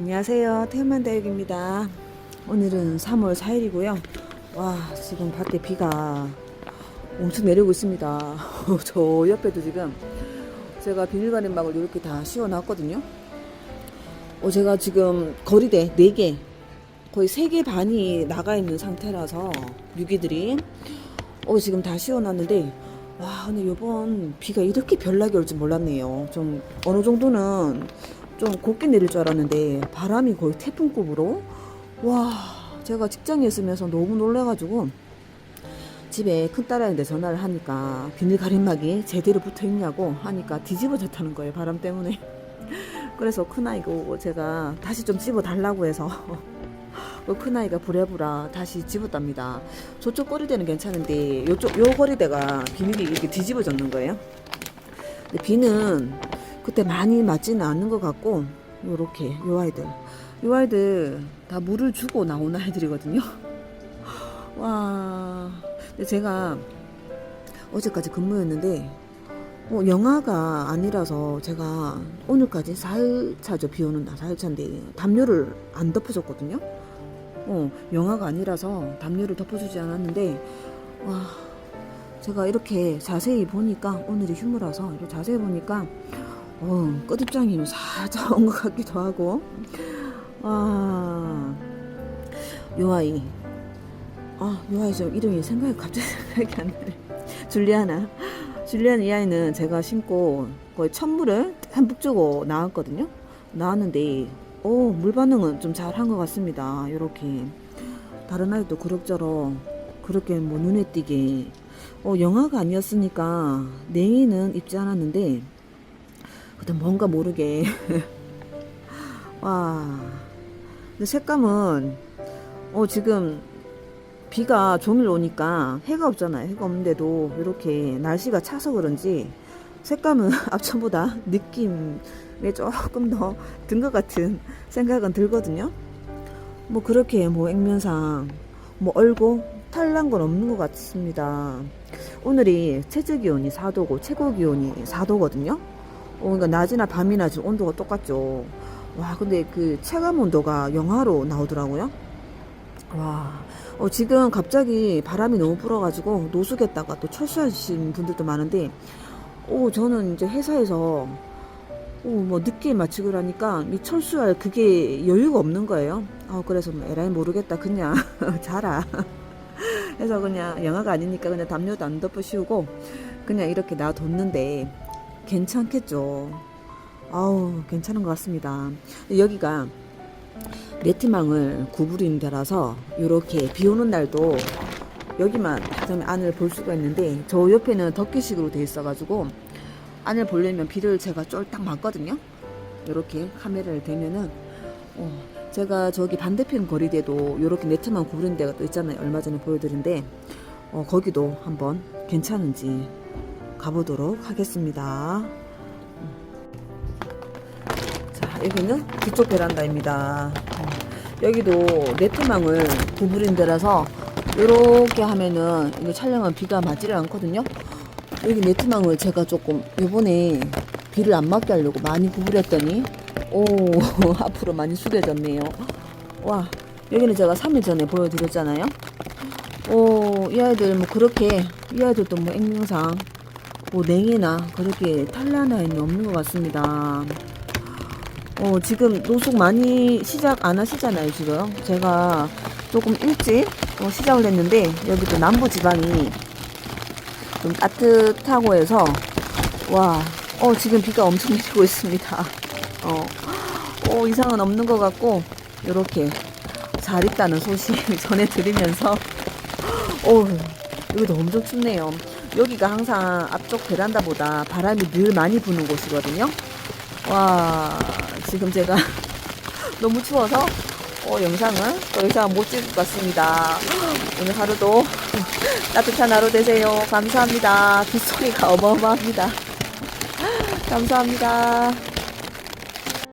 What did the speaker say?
안녕하세요. 태음만다육입니다. 오늘은 3월 4일이고요. 와, 지금 밖에 비가 엄청 내리고 있습니다. 저 옆에도 지금 제가 비닐가림막을 이렇게 다 씌워놨거든요. 어, 제가 지금 거리대 4개, 거의 3개 반이 나가 있는 상태라서 유기들이 어, 지금 다 씌워놨는데 와, 근데 요번 비가 이렇게 별나게 올 줄 몰랐네요. 좀 어느 정도는 좀 곱게 내릴 줄 알았는데 바람이 거의 태풍급으로. 와 제가 직장에 있으면서 너무 놀래가지고 집에 큰딸한테 전화를 하니까 비닐 가림막이 제대로 붙어 있냐고 하니까 뒤집어졌다는 거예요 바람 때문에. 그래서 큰아이가 오고 제가 다시 좀 집어 달라고 해서 그 큰아이가 부랴부랴 다시 집었답니다. 저쪽 거리대는 괜찮은데 요쪽 요 거리대가 비닐이 이렇게 뒤집어졌는 거예요. 근데 비는 그때 많이 맞지는 않는 것 같고 요렇게 요 아이들. 요 아이들 다 물을 주고 나온 아이들이거든요. 와. 근데 제가 어제까지 근무했는데 어, 영하가 아니라서 제가 오늘까지 4일차죠 비 오는 날 4일차인데 담요를 안 덮어줬거든요. 어, 영하가 아니라서 담요를 덮어주지 않았는데 와. 제가 이렇게 자세히 보니까 오늘이 휴무라서 이렇게 자세히 보니까 어, 끝입장이 살짝 온 것 같기도 하고. 아, 요 아이. 아, 요 아이 좀 이름이 생각이 갑자기 생각이 안 나네. 줄리아나. 줄리아나 이 아이는 제가 신고 거의 천물을 한북 주고 나왔거든요. 나왔는데 오, 물 반응은 좀 잘한 것 같습니다. 요렇게. 다른 아이도 그럭저럭 그렇게 뭐 눈에 띄게. 어, 영화가 아니었으니까 냉이는 입지 않았는데 그때 뭔가 모르게. 와. 근데 색감은 어 지금 비가 종일 오니까 해가 없잖아요. 해가 없는데도 이렇게 날씨가 차서 그런지 색감은 앞전보다 느낌에 조금 더 든 것 같은 생각은 들거든요. 뭐 그렇게 뭐 액면상 뭐 얼고 탈난 건 없는 것 같습니다. 오늘이 최저 기온이 4도고 최고 기온이 4도거든요 어, 그러니까 낮이나 밤이나 지금 온도가 똑같죠. 와, 근데 그 체감 온도가 영하로 나오더라고요. 와, 어, 지금 갑자기 바람이 너무 불어가지고 노숙했다가 또 철수하신 분들도 많은데, 오, 저는 이제 회사에서 오, 뭐 늦게 마치고 라니까 이 철수할 그게 여유가 없는 거예요. 어, 그래서 뭐 에라이 모르겠다. 그냥 자라. 그래서 그냥 영화가 아니니까 그냥 담요도 안 덮어 씌우고 그냥 이렇게 놔뒀는데 괜찮겠죠. 아우, 괜찮은 것 같습니다. 여기가 네트망을 구부린 데라서 이렇게 비 오는 날도 여기만 그다음에 안을 볼 수가 있는데 저 옆에는 덮개식으로 돼 있어가지고 안을 보려면 비를 제가 쫄딱 맞거든요. 이렇게 카메라를 대면은 어, 제가 저기 반대편 거리대도 이렇게 네트망 구부린 데가 또 있잖아요. 얼마 전에 보여드린데 어, 거기도 한번 괜찮은지 가보도록 하겠습니다. 자, 여기는 뒤쪽 베란다입니다. 어, 여기도 네트망을 구부린 데라서 이렇게 하면은 이거 촬영은 비가 맞지를 않거든요. 여기 네트망을 제가 조금 요번에 비를 안 맞게 하려고 많이 구부렸더니 오 앞으로 많이 숙여졌네요. 와 여기는 제가 3일 전에 보여드렸잖아요. 오, 이 아이들 뭐 그렇게 이 아이들도 뭐 액면상 뭐 냉이나 그렇게 탈라나이는 없는 것 같습니다. 어, 지금 노숙 많이 시작 안 하시잖아요, 지금. 제가 조금 일찍 어, 시작을 했는데, 여기도 남부 지방이 좀 따뜻하고 해서, 와, 어, 지금 비가 엄청 내리고 있습니다. 어, 어, 이상은 없는 것 같고, 요렇게 잘 있다는 소식 전해드리면서, 어, 여기도 엄청 춥네요. 여기가 항상 앞쪽 베란다보다 바람이 늘 많이 부는 곳이거든요. 와, 지금 제가 너무 추워서 어, 영상은 더 이상 못 찍을 것 같습니다. 오늘 하루도 따뜻한 하루 되세요. 감사합니다. 빗소리가 어마어마합니다. 감사합니다.